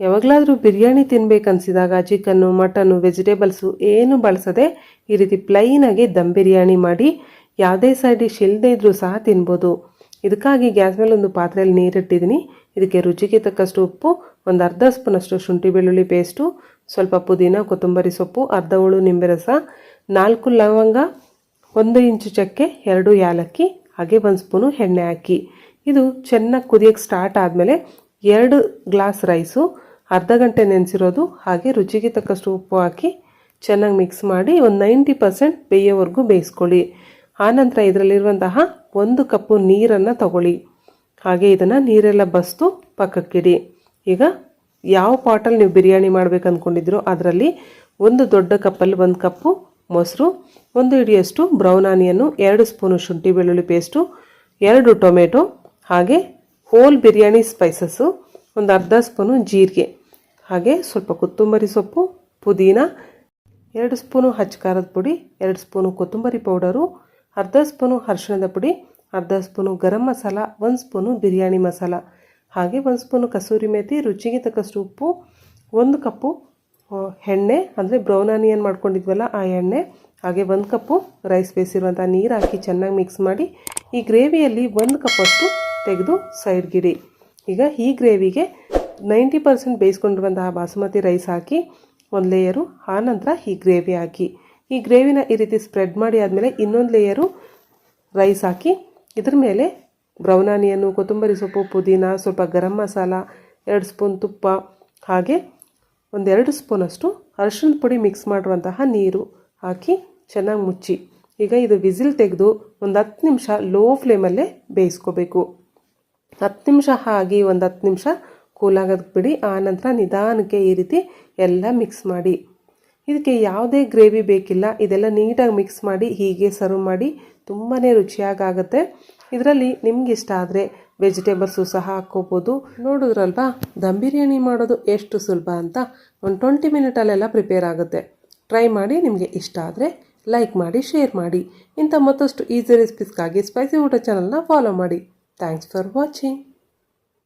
ಯಾವಾಗಲಾದರೂ ಬಿರಿಯಾನಿ ತಿನ್ಬೇಕನ್ಸಿದಾಗ chicken mutton vegetables ಏನು ಬಳಸದೆ ಈ ರೀತಿ ಪ್ಲೈನಾಗಿ ದಮ್ ಬಿರಿಯಾನಿ ಮಾಡಿ ಯಾವುದೇ ಸೈಡ್ ಡಿಶ್ ಇಲ್ಲದೇ ಇದ್ರೂ ಸಹ ತಿನ್ಬೋದು. ಇದಕ್ಕಾಗಿ ಗ್ಯಾಸ್ ಮೇಲೆ ಒಂದು ಪಾತ್ರೆಯಲ್ಲಿ ನೀರಿಟ್ಟಿದ್ದೀನಿ. ಇದಕ್ಕೆ ರುಚಿಗೆ ತಕ್ಕಷ್ಟು ಉಪ್ಪು, ಒಂದು ಅರ್ಧ ಸ್ಪೂನಷ್ಟು ಶುಂಠಿ ಬೆಳ್ಳುಳ್ಳಿ ಪೇಸ್ಟು ಸ್ವಲ್ಪ ಪುದೀನ, ಕೊತ್ತಂಬರಿ ಸೊಪ್ಪು, ಅರ್ಧ ಹುಳು ನಿಂಬೆ ರಸ ನಾಲ್ಕು ಲವಂಗ, ಒಂದು ಇಂಚು ಚಕ್ಕೆ, ಎರಡು ಯಾಲಕ್ಕಿ, ಹಾಗೆ ಒಂದು ಸ್ಪೂನು ಎಣ್ಣೆ ಹಾಕಿ. ಇದು ಚೆನ್ನಾಗಿ ಕುದಿಯೋಕ್ಕೆ ಸ್ಟಾರ್ಟ್ ಆದಮೇಲೆ ಎರಡು ಗ್ಲಾಸ್ ರೈಸು ಅರ್ಧ ಗಂಟೆ ನೆನೆಸಿರೋದು, ಹಾಗೆ ರುಚಿಗೆ ತಕ್ಕಷ್ಟು ಉಪ್ಪು ಹಾಕಿ ಚೆನ್ನಾಗಿ ಮಿಕ್ಸ್ ಮಾಡಿ ಒಂದು ನೈಂಟಿ ಪರ್ಸೆಂಟ್ ಬೇಯೋವರೆಗೂ ಬೇಯಿಸ್ಕೊಳ್ಳಿ. ಆನಂತರ ಇದರಲ್ಲಿರುವಂತಹ ಒಂದು ಕಪ್ಪು ನೀರನ್ನು ತಗೊಳ್ಳಿ. ಹಾಗೆ ಇದನ್ನು ನೀರೆಲ್ಲ ಬಸ್ತು ಪಕ್ಕಕ್ಕಿಡಿ. ಈಗ ಯಾವ ಪಾಟಲ್ಲಿ ನೀವು ಬಿರಿಯಾನಿ ಮಾಡ್ಬೇಕು ಅಂದ್ಕೊಂಡಿದ್ರೋ ಅದರಲ್ಲಿ ಒಂದು ದೊಡ್ಡ ಕಪ್ಪಲ್ಲಿ ಒಂದು ಕಪ್ಪು ಮೊಸರು, ಒಂದು ಹಿಡಿಯಷ್ಟು ಬ್ರೌನ್ ಆನಿಯನ್ನು, ಎರಡು ಸ್ಪೂನು ಶುಂಠಿ ಬೆಳ್ಳುಳ್ಳಿ ಪೇಸ್ಟು, ಎರಡು ಟೊಮೆಟೊ, ಹಾಗೆ ಹೋಲ್ ಬಿರಿಯಾನಿ ಸ್ಪೈಸಸ್ಸು ಒಂದು ಅರ್ಧ ಸ್ಪೂನು ಜೀರಿಗೆ. ಹಾಗೆ ಸ್ವಲ್ಪ ಕೊತ್ತಂಬರಿ ಸೊಪ್ಪು, ಪುದೀನ, ಎರಡು ಸ್ಪೂನು ಹಚ್ಚಕಾರದ ಪುಡಿ, ಎರಡು ಸ್ಪೂನು ಕೊತ್ತಂಬರಿ ಪೌಡರು, ಅರ್ಧ ಸ್ಪೂನು ಅರಿಶಿಣದ ಪುಡಿ, ಅರ್ಧ ಸ್ಪೂನು ಗರಂ ಮಸಾಲ, ಒಂದು ಸ್ಪೂನು ಬಿರಿಯಾನಿ ಮಸಾಲ. ಹಾಗೆ ಒಂದು ಸ್ಪೂನು ಕಸೂರಿ ಮೇಥಿ ರುಚಿಗೆ ತಕ್ಕಷ್ಟು ಉಪ್ಪು, ಒಂದು ಕಪ್ಪು ಎಣ್ಣೆ, ಅಂದರೆ ಬ್ರೌನ್ ಆನಿಯನ್ ಮಾಡ್ಕೊಂಡಿದ್ವಲ್ಲ ಆ ಎಣ್ಣೆ, ಹಾಗೆ ಒಂದು ಕಪ್ಪು ರೈಸ್ ಬೇಯಿಸಿರುವಂಥ ನೀರು ಹಾಕಿ ಚೆನ್ನಾಗಿ ಮಿಕ್ಸ್ ಮಾಡಿ, ಈ ಗ್ರೇವಿಯಲ್ಲಿ ಒಂದು ಕಪ್ಪಷ್ಟು ತೆಗೆದು ಸೈಡ್ಗಿಡಿ ಈಗ ಈ ಗ್ರೇವಿಗೆ ನೈಂಟಿ ಪರ್ಸೆಂಟ್ ಬೇಯಿಸ್ಕೊಂಡಿರುವಂತಹ ಬಾಸುಮತಿ ರೈಸ್ ಹಾಕಿ ಒಂದು ಲೇಯರು ಆನಂತರ ಈ ಗ್ರೇವಿ ಹಾಕಿ. ಈ ಗ್ರೇವಿನ ಈ ರೀತಿ ಸ್ಪ್ರೆಡ್ ಮಾಡಿ ಆದಮೇಲೆ ಇನ್ನೊಂದು ಲೇಯರು ರೈಸ್ ಹಾಕಿ. ಇದ್ರ ಮೇಲೆ ಬ್ರೌನ್ ಆನಿಯನ್ನು ಕೊತ್ತಂಬರಿ ಸೊಪ್ಪು, ಪುದೀನ, ಸ್ವಲ್ಪ ಗರಂ ಮಸಾಲ, ಎರಡು ಸ್ಪೂನ್ ತುಪ್ಪ, ಹಾಗೆ ಒಂದೆರಡು ಸ್ಪೂನಷ್ಟು ಅರಶಿನ ಪುಡಿ ಮಿಕ್ಸ್ ಮಾಡಿರುವಂತಹ ನೀರು ಹಾಕಿ ಚೆನ್ನಾಗಿ ಮುಚ್ಚಿ. ಈಗ ಇದು ವಿಸಿಲ್ ತೆಗೆದು ಒಂದು ಹತ್ತು ನಿಮಿಷ ಲೋ ಫ್ಲೇಮಲ್ಲೇ ಬೇಯಿಸ್ಕೋಬೇಕು. ಹತ್ತು ನಿಮಿಷ ಆಗಿ ಒಂದು ಹತ್ತು ನಿಮಿಷ ಕೂಲಾಗೋದಕ್ಕೆ ಬಿಡಿ ಆನಂತರ ನಿಧಾನಕ್ಕೆ ಈ ರೀತಿ ಎಲ್ಲ ಮಿಕ್ಸ್ ಮಾಡಿ. ಇದಕ್ಕೆ ಯಾವುದೇ ಗ್ರೇವಿ ಬೇಕಿಲ್ಲ. ಇದೆಲ್ಲ ನೀಟಾಗಿ ಮಿಕ್ಸ್ ಮಾಡಿ, ಹೀಗೆ ಸರ್ವ್ ಮಾಡಿ ತುಂಬಾ ರುಚಿಯಾಗುತ್ತೆ ಇದರಲ್ಲಿ ನಿಮ್ಗೆ ಇಷ್ಟ ಆದರೆ ವೆಜಿಟೇಬಲ್ಸು ಸಹ ಹಾಕ್ಕೋಬೋದು. ನೋಡಿದ್ರಲ್ವಾ, ದಮ್ ಬಿರಿಯಾನಿ ಮಾಡೋದು ಎಷ್ಟು ಸುಲಭ ಅಂತ ಒಂದು ಟ್ವೆಂಟಿ ಮಿನಿಟಲ್ಲೆಲ್ಲ ಪ್ರಿಪೇರ್ ಆಗುತ್ತೆ. ಟ್ರೈ ಮಾಡಿ ನಿಮಗೆ ಇಷ್ಟ ಆದರೆ ಲೈಕ್ ಮಾಡಿ ಶೇರ್ ಮಾಡಿ. ಇಂಥ ಮತ್ತಷ್ಟು ಈಸಿ ರೆಸಿಪೀಸ್ಗಾಗಿ ಸ್ಪೈಸಿ ಊಟ ಚಾನಲ್ನ ಫಾಲೋ ಮಾಡಿ. Thanks for watching